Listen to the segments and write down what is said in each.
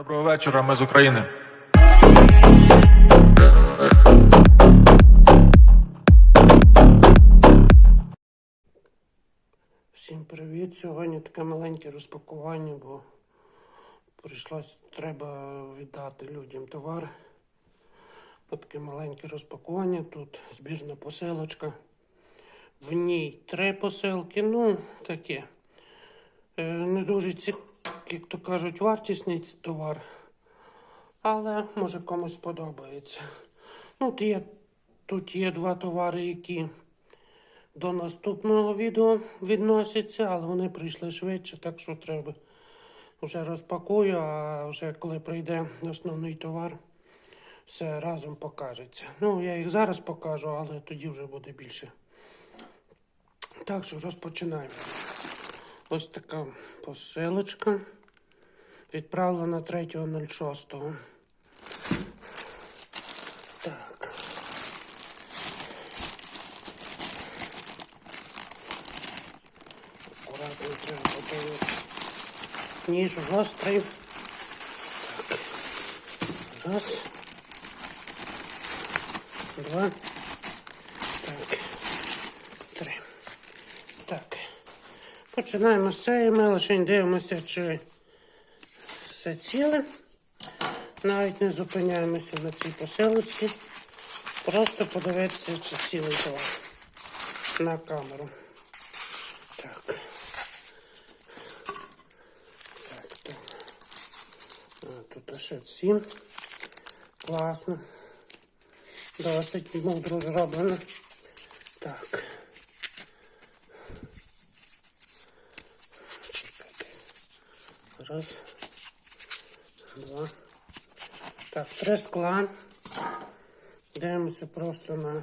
Доброго вечора, ми з України. Всім привіт! Сьогодні таке маленьке розпакування, бо прийшлось треба віддати людям товар. Таке маленьке розпакування. Тут збірна посилочка. В ній три посилки. Ну, таке. Е, Не дуже ці, як то кажуть, вартісний товар. Але може комусь сподобається. Ну, тут є, тут є два товари, які до наступного відео відносяться, але вони прийшли швидше, так що треба вже розпакую, а вже коли прийде основний товар, все разом покажеться. Ну, я їх зараз покажу, але тоді вже буде більше. Так що розпочинаємо. Ось така посилочка. Відправлена 3.06. Так. Акуратно треба подивитися. Ніж гострий. Так. Раз. Два. Так. Три. Так. Починаємо з цієї. Ми лише дивимося, чи все ціле. Навіть не зупиняємося на цій посилочці. Просто подивитися, чи цілий товар на камеру. Так. Так, так. А, тут ще сім. Класно. Досить мудро зроблено. Так. Раз. Два. Так, три скла. Дивимося просто на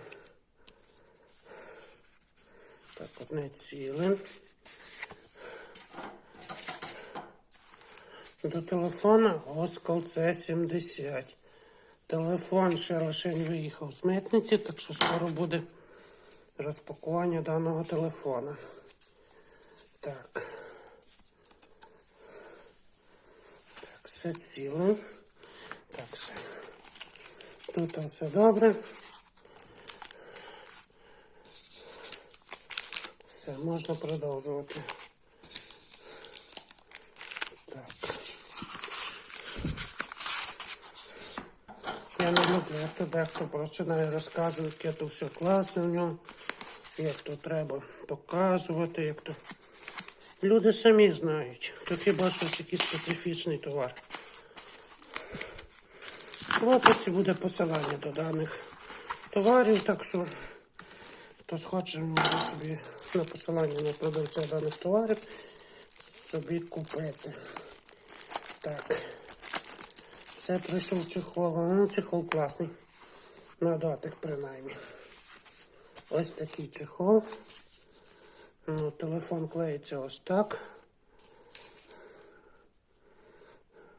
так, одне ціле. До телефона Оскал С70. Телефон ще лише не виїхав з митниці, так що скоро буде розпакування даного телефона. Так. Все ціле. Так, все. Тут все добре. Все, можна продовжувати. Так. Я не люблю, як то дехто починає розказувати, яке то все класне в ньому, як то треба показувати, як то. Люди самі знають, хіба що такий специфічний товар. В описі буде посилання до даних товарів, так що хто схоче може собі на посилання на продавця даних товарів собі купити. Так. Це прийшов чехол. Ну, чехол класний. На дотик принаймні. Ось такий чехол. Ну, телефон клеїться ось так.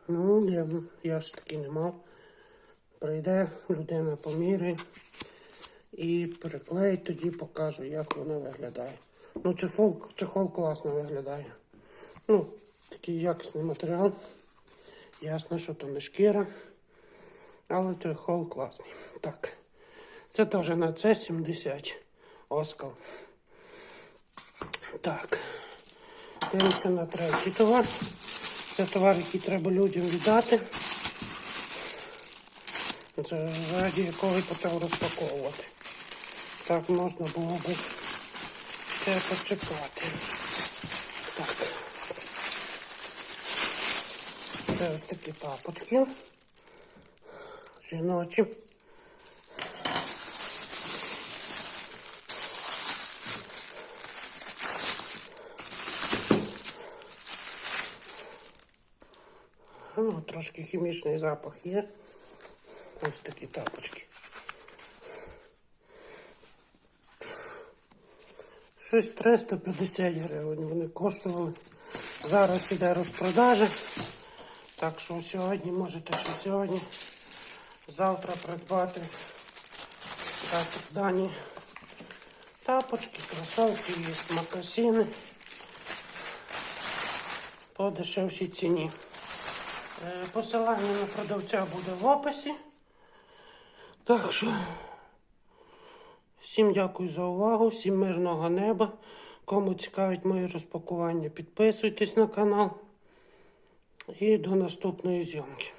Ну, я, я ж таки не мав. Прийде, людина поміряє і приклеїть, тоді покажу, як воно виглядає. Ну, чехол, чехол класно виглядає. Ну, такий якісний матеріал. Ясно, що то не шкіра. Але чехол класний. Так. Це теж на С70 Оскал. Так. Дивимося на третій товар. Це товар, який треба людям віддати. Це раді якого я почав розпаковувати. Так можна було би це почекати. Так. Це ось такі тапочки. Жіночі. Ну, трошки хімічний запах є. Ось такі тапочки. Щось 350 гривень вони коштували. Зараз іде розпродажа. Так що сьогодні можете ще сьогодні, завтра придбати так, дані тапочки, кросовки, є макасини по дешевшій ціні. Е, Посилання на продавця буде в описі. Так що, всім дякую за увагу, всім мирного неба. Кому цікавить моє розпакування, підписуйтесь на канал. І до наступної зйомки.